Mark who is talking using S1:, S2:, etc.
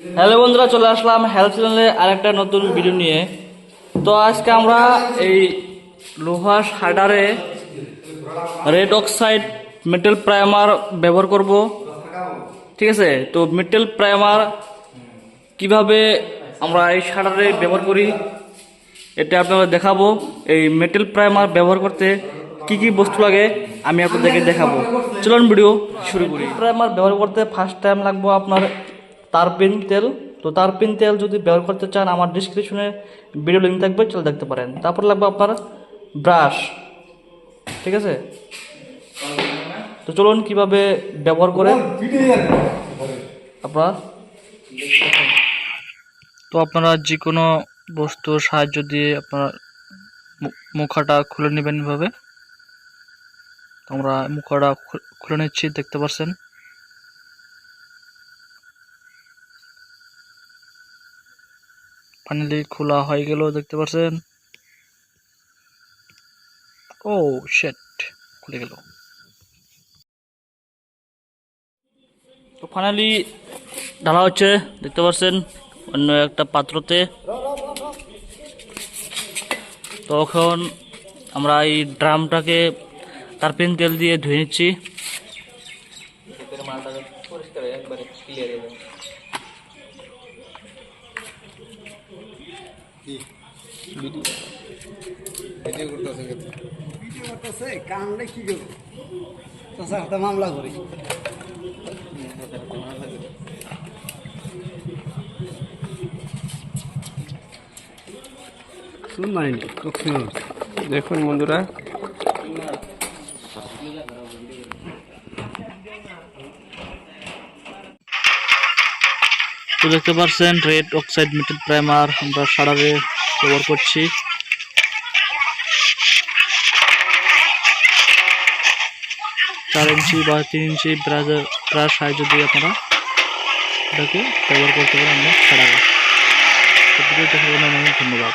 S1: Hello বন্ধুরা, চলে আসলাম health চ্যানেলে আরেকটা নতুন ভিডিও নিয়ে। তো আজকে আমরা এই লোহা শাটারে রেড অক্সাইড মেটেল প্রাইমার ব্যবহার করব। ঠিক আছে? তো মেটেল প্রাইমার কীভাবে আমরা এই শাটারে ব্যবহার করি, এটা আপনাদের দেখাবো। এই মেটেল প্রাইমার ব্যবহার করতে কি কি বস্তু লাগে, আমি আপনাদেরকে দেখাবো। চলুন ভিডিও শুরু করি। প্রাইমার ব্যবহার করতে ফার্স্ট টাইম লাগবো আপনার তারপিন তেল তো তারপিন তেল যদি ব্যবহার করতে চান আমার ডিসক্রিপশনে ভিডিও লিঙ্ক থাকবে চলে দেখতে পারেন। তারপর লাগবে আপনার ব্রাশ ঠিক আছে? তো চলুন কীভাবে ব্যবহার করে আপনারা তো আপনারা যে কোনো বস্তুর সাহায্য দিয়ে আপনারা মুখাটা খুলে নেবেন এভাবে। তো আমরা মুখাটা খুলে নিচ্ছি দেখতে পাচ্ছেন ফাইনালি খোলা হয়ে গেল, দেখতে পাচ্ছেন? ও শেট খুলে গেল। তো ফাইনালি ঢালা হচ্ছে, দেখতে পাচ্ছেন? অন্য একটা পাত্রতে। তখন আমরা এই ড্রামটাকে তারপিন তেল দিয়ে ধুয়ে নিচ্ছি।
S2: ভিডিও। করতেছে কামড়ে কি করব? চাষা হাতে মামলা করি। শুন মারিনি
S3: দেখুন বন্ধুরা।
S1: তো দেখতে পাচ্ছেন রেড অক্সাইড মেটেল প্রাইমার আমরা সারারে ব্যবহার করছি। চার ইঞ্চি বা তিন ইঞ্চি ব্রাজার ব্রাশ সাহায্য যদি আপনারা এটাকে ব্যবহার করতে পারেন আমরা সারারে। ধন্যবাদ।